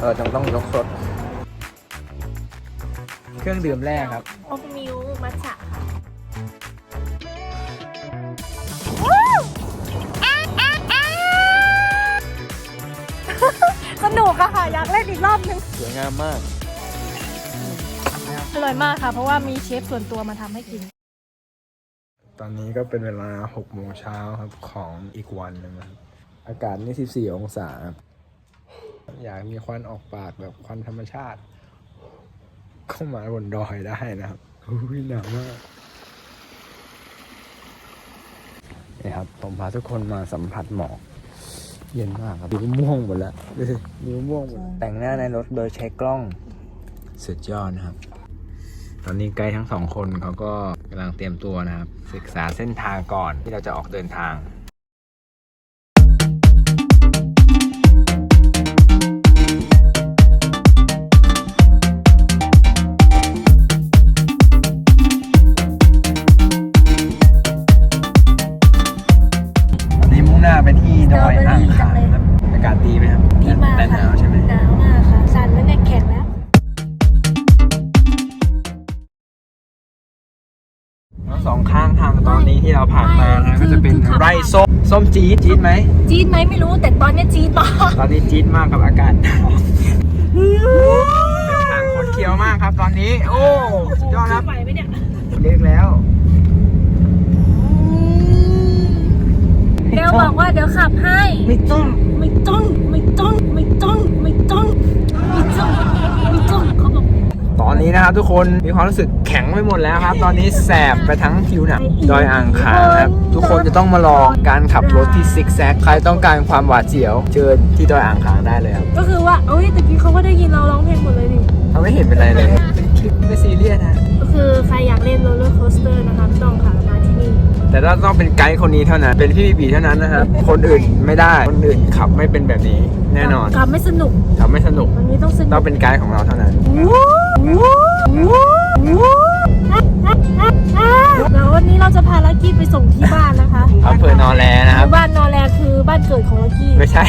เออต้องต้องยกสด เครื่องดื่มแรกครับ โอมิวมัทฉะค่ะสนุกอะค่ะ อยากเล่นอีกรอบนึง สวยงามมาก อร่อยมากค่ะ เพราะว่ามีเชฟส่วนตัวมาทำให้กิน ตอนนี้ก็เป็นเวลา6โมงเช้าครับของอีกวันหนึงนะครับอากาศนี่14 องศาครับ อยากมีควันออกปากแบบควันธรรมชาติเข้ามาบนดอยได้นะครับอุ้ยหนาวมากนี่ครับผมพาทุกคนมาสัมผัสหมอก เย็นมากครับนิ้วม่วงหมดแล้วนิ้วม่วงหมดแล้วแต่งหน้าในรถโดยใช้กล้องสุดยอดนะครับ ตอนนี้ไกด์ทั้งสองคนเขาก็กำลังเตรียมตัวนะครับ ศึกษาเส้นทางก่อนที่เราจะออกเดินทาง อยอ่างขางครับอากาศดีไหมครับดีมากแต่หค่ะนาวใช่ไหมหนาวมากค่ะสั่นแล้วเนี่ยแข็งแล้วแล้วสองข้างทางตอนนี้ที่เราผ่านมานะไม่ก็จะเป็นคือขับไร่ส้มส้มจี๊ดจี๊ดไหมจี๊ดไหมไม่รู้แต่ตอนเนี้ยจี๊ดมากตอนนี้จี๊ดมากกับอากาศหนาวเป็นทางคดเคี้ยวมากครับตอนนี้ โอ้สุดยอดครับไหวไหมเนี่ยเรียกแล้ว เดี๋ยวบอกว่าเดี๋ยวขับให้ ไม่ต้อง ไม่ต้อง ไม่ต้อง ไม่ต้อง ไม่ต้อง ไม่ต้อง ไม่ต้อง เขาบอกตอนนี้นะครับทุกคนมีความรู้สึกแข็งไปหมดแล้วครับ ตอนนี้แสบไปทั้งผิวหนังดอยอ่างขางครับ ทุกคนจะต้องมาลองการขับรถที่ซิกแซกใครต้องการความหวาดเสียวเชิญที่ดอยอ่างขางได้เลยครับก็คือว่าเอ้ยตะกี้เขาก็ได้ยินเราร้องเพลงหมดเลยนี่เขาไม่เห็นเป็นไรเลยเป็นคลิปไม่ซีเรียสนะก็คือใครอยากเล่นโรลเลอร์โคสเตอร์นะคะไม่ต้องค่ะมาที่นี่ แต่ถ้าต้องเป็นไกด์คนนี้เท่านั้น เป็นพี่บีบีเท่านั้นนะครับ คนอื่นไม่ได้ คนอื่นขับไม่เป็นแบบนี้ แน่นอน ขับไม่สนุก ขับไม่สนุกวันนี้ต้องสนุต้อก งเป็นไกด์ของเราเท่านั้นแล้ววันนี้เราจะพาลักกี้ไปส่งที่บ้านนะคะอำเภอนอแลนะครับ บ้านนอแลคือบ้านเกิดของลักกี้ ไม่ใช่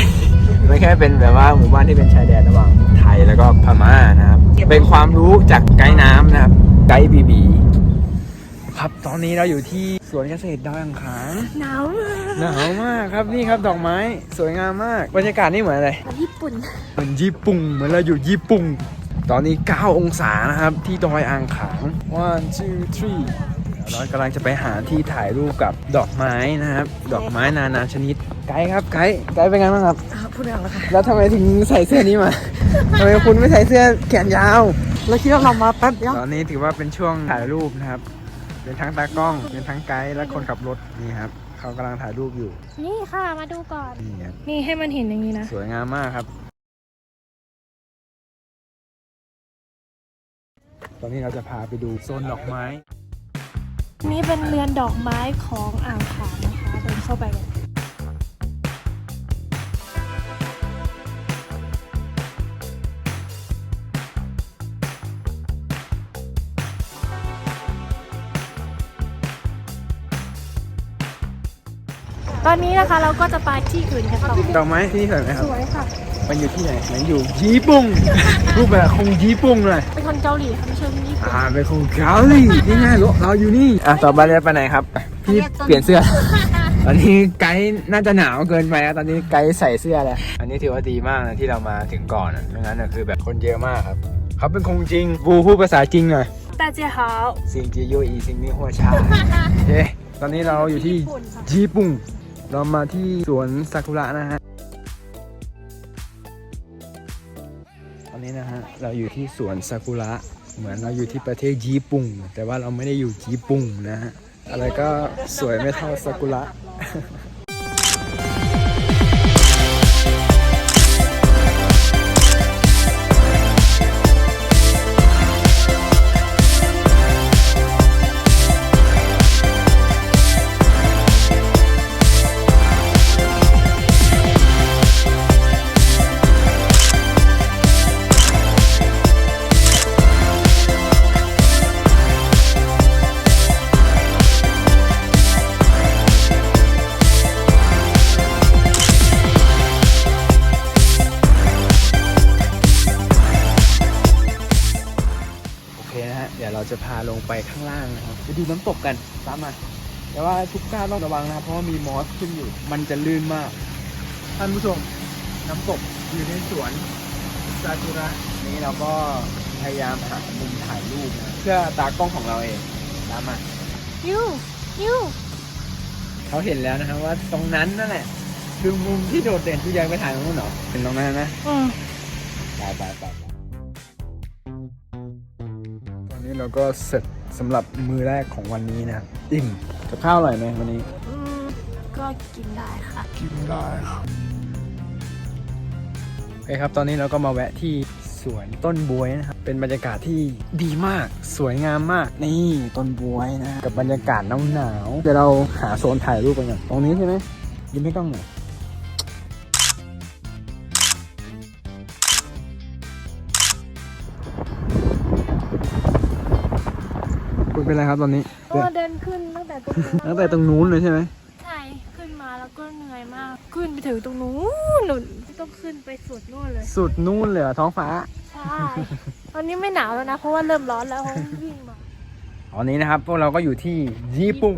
ไม่แค่เป็นแบบว่าหมู่บ้านที่เป็นชายแดนระหว่างไทยแล้วก็พม่านะครับ เป็นความรู้จากไกด์น้ำนะครับ ไกด์บีบี ครับ ตอนนี้เราอยู่ที่สวนเกษตรดอยอ่างขางหนาวมากหนาวมากครับนี่ครับดอกไม้สวยงามมากบรรยากาศนี่เหมือนอะไรญี่ปุ่นเหมือนญี่ปุ่งเหมือนเราอยู่ญี่ปุ่งตอนนี้ 9 องศานะครับที่ดอยอ่างขาง one two three เรากำลังจะไปหาที่ถ่ายรูปกับดอกไม้นะครับ ดอกไม้นานาชนิด ไกด์ครับไกด์ไกด์เป็นไงบ้างครับพูดแล้วค่ะแล้วทำไมถึงใส่เสื้อนี้มาทำไมคุณไม่ใส่เสื้อแขนยาวเราคิดว่าเรามาแป๊บเดียวตอนนี้ถือว่าเป็นช่วงถ่ายรูปนะครับ เป็นทั้งตากล้อง เป็นทั้งไกด์และคนขับรถนี่ครับ เขากำลังถ่ายรูปอยู่นี่ค่ะมาดูก่อน นี่ครับนี่ให้มันเห็นอย่างนี้นะ สวยงามมากครับ ตอนนี้เราจะพาไปดูโซนดอกไม้ นี่เป็นเรือนดอกไม้ของอ่างขางนะคะเดินเข้าไปกัน ตอนนี้นะคะเราก็จะไปที่อื่นกันต่อ ดอกไม้ที่นี่สวยไหมครับ สวยค่ะ มันอยู่ที่ไหน มันอยู่ญี่ปุ่ง รูปแบบคงญี่ปุ่งเลย เป็นคนเกาหลีค่ะไม่ใช่คนญี่ปุ่น อ่าเป็นคงเกาหลีนี่ไงเราเราอยู่นี่ อ่ะต่อไปเราไปไหนครับ พี่เปลี่ยนเสื้อ ตอนนี้ไกด์น่าจะหนาวเกินไปแล้วตอนนี้ไกด์ใส่เสื้อแล้ว อันนี้ถือว่าดีมากนะที่เรามาถึงก่อนอะไม่งั้นอะคือแบบคนเยอะมากครับ เขาเป็นคงจริงบูพูดภาษาจริงหน่อย 大家好 ซิงจิโยอีซิงนี่หัวชาโอเค ตอนนี้เราอยู่ที่ญี่ปุ่ง เรามาที่สวนซากุระนะฮะ ตอนนี้นะฮะ เราอยู่ที่สวนซากุระ เหมือนเราอยู่ที่ประเทศญี่ปุ่น แต่ว่าเราไม่ได้อยู่ญี่ปุ่นนะฮะ อะไรก็สวยไม่เท่าซากุระ เราจะพาลงไปข้างล่างนะครับไปดูน้ำตกกันตามมาแต่ว่าทุกก้าวต้องระวังนะครับเพราะว่ามีมอสขึ้นอยู่ มันจะลื่นมาก ท่านผู้ชมน้ำตกอยู่ในสวนซากุระนี้เราก็พยายามหามุมถ่ายรูปนะเพื่อตากล้องของเราเองตามมายูยูเขาเห็นแล้วนะครับว่าตรงนั้นนั่นแหละคือมุมที่โดดเด่นที่ยังไปถ่ายตรงนู้นเหรอเป็นตรงนั้นนะอืมไปไปไป นนี้เราก็เสร็จสำหรับมือแรกของวันนี้นะครับอิ่มกับข้าวอร่อยไหมวันนี้ อืมก็กินได้ค่ะ กินได้ครับโอเคครับ ตอนนี้เราก็มาแวะที่สวนต้นบวยนะครับ เป็นบรรยากาศที่ดีมาก สวยงามมาก นี่ต้นบวยนะ กับบรรยากาศหนาวๆเดี๋ยวเราหาโซนถ่ายรูปกันก่อนตรงนี้ใช่ไหมยิ้มให้กล้องหน่อย เป็นไรครับตอนนี้เพราะว่าเดินขึ้นตั้งแต่ตรงนู้นตั้งแต่ตรงนู้นเลยใช่ไหมใช่ขึ้นมาแล้วก็เหนื่อยมาก ขึ้นไปถึงตรงนู้นหนุนต้องขึ้นไปสุดนู่นเลย สุดนู่นเลยเหรอท้องฟ้าใช่ตอนนี้ไม่หนาวแล้วนะเพราะว่าเริ่มร้อนแล้วเพราะวิ่งมาตอนนี้นะครับพวกเราก็อยู่ที่ญี่ปุ่น